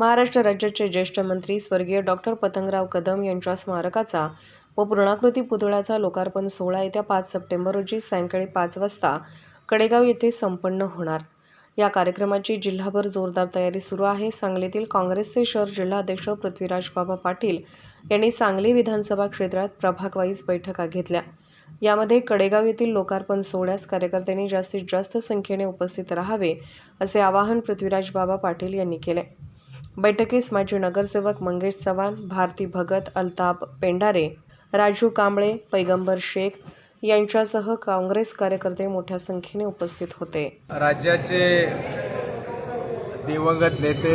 महाराष्ट्र राज्याचे ज्येष्ठ मंत्री स्वर्गीय डॉक्टर पतंगराव कदम यांच्या स्मारकाचा व पूर्णाकृती पुतळ्याचा लोकार्पण सोहळा येत्या पाच सप्टेंबर रोजी सायंकाळी पाच वाजता कडेगाव येथे संपन्न होणार. या कार्यक्रमाची जिल्हाभर जोरदार तयारी सुरू आहे. सांगलीतील काँग्रेसचे शहर जिल्हाध्यक्ष पृथ्वीराज बाबा पाटील यांनी सांगली विधानसभा क्षेत्रात प्रभागवाईज बैठका घेतल्या. यामध्ये कडेगाव येथील लोकार्पण सोहळ्यास कार्यकर्त्यांनी जास्तीत जास्त संख्येने उपस्थित राहावे असे आवाहन पृथ्वीराज बाबा पाटील यांनी केले. बैठकीस माजी नगरसेवक मंगेश चव्हाण भारती भगत अल्ताप पेंढारे राजू कांबळे पैगंबर शेख यांच्यासह काँग्रेस कार्यकर्ते मोठ्या संख्येने उपस्थित होते. राज्याचे दिवंगत नेते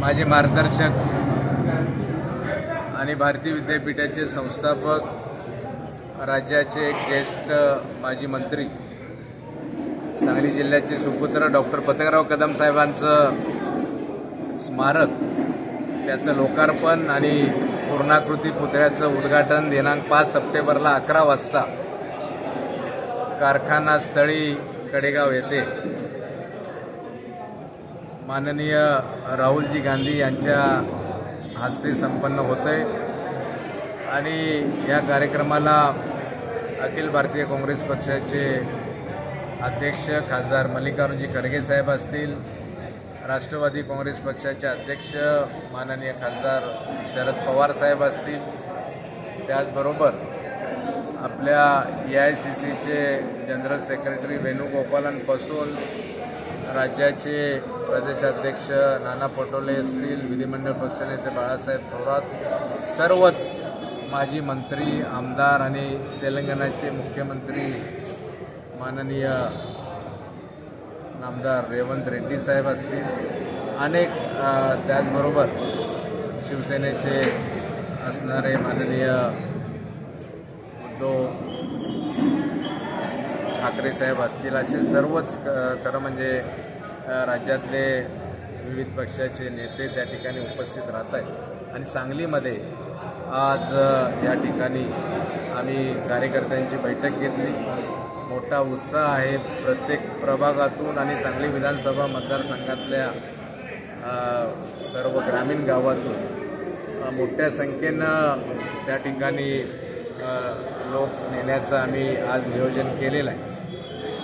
माझे मार्गदर्शक आणि भारतीय विद्यापीठाचे संस्थापक राज्याचे एक ज्येष्ठ माजी मंत्री सांगली जिल्ह्याचे सुपुत्र डॉक्टर पतंगराव कदम साहेबांचं स्मारक. त्याचं लोकार्पण आणि पूर्णाकृती पुतळ्याचं उद्घाटन दिनांक पाच सप्टेंबरला अकरा वाजता कारखाना स्थळी कडेगाव येथे. माननीय राहुलजी गांधी यांच्या हस्ते संपन्न होते आणि या कार्यक्रमाला अखिल भारतीय काँग्रेस पक्षाचे अध्यक्ष खासदार मल्लिकार्जुनजी खरगे साहेब असतील राष्ट्रवादी काँग्रेस पक्षाचे अध्यक्ष माननीय खासदार शरद पवार साहेब असतील त्याचबरोबर आपल्या ए आय सी सीचे जनरल सेक्रेटरी वेणुगोपालांपासून राज्याचे प्रदेशाध्यक्ष नाना पटोले असतील विधिमंडळ पक्षनेते बाळासाहेब थोरात सर्वच माजी मंत्री आमदार आणि तेलंगणाचे मुख्यमंत्री माननीय नामदार रेवंत रेड्डी साहेब असतील अनेक त्याचबरोबर शिवसेनेचे असणारे माननीय उद्धव ठाकरे साहेब असतील असे सर्वच क- खरं म्हणजे राज्यातले विविध पक्षाचे नेते त्या ठिकाणी उपस्थित राहत आहेत. आणि सांगलीमध्ये आज या ठिकाणी आम्ही कार्यकर्त्यांची बैठक घेतली. मोठा उत्साह आहे प्रत्येक प्रभागातून आणि सांगली विधानसभा मतदारसंघातल्या सर्व ग्रामीण गावातून. मोठ्या संख्येनं त्या ठिकाणी लोक नेण्याचं आम्ही आज नियोजन केलेलं आहे.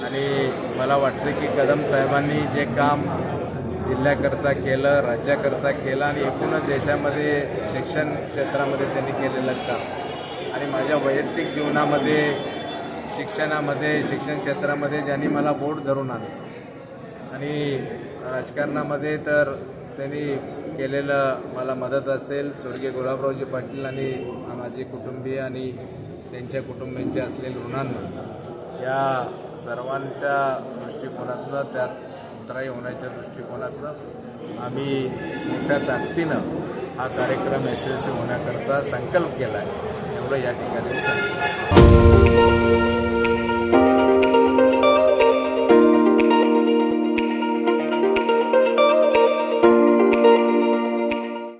आणि मला वाटतं की कदम साहेबांनी जे काम जिल्ह्याकरता केलं राज्याकरता केलं आणि एकूणच देशामध्ये शिक्षण क्षेत्रामध्ये त्यांनी केलेलं काम. आणि माझ्या वैयक्तिक जीवनामध्ये शिक्षणामध्ये शिक्षण क्षेत्रामध्ये ज्यांनी मला बोट धरून आणलं. आणि राजकारणामध्ये तर त्यांनी केलेलं मला मदत असेल. स्वर्गीय गुलाबरावजी पाटील आणि माझे कुटुंबीय आणि त्यांच्या कुटुंबियांचे असलेले ऋणांना या सर्वांच्या दृष्टिकोनातनं त्यात उतराई होण्याच्या दृष्टिकोनातनं आम्ही मोठ्या ताकदीनं हा कार्यक्रम यशस्वी होण्याकरता संकल्प केला आहे. एवढं या ठिकाणी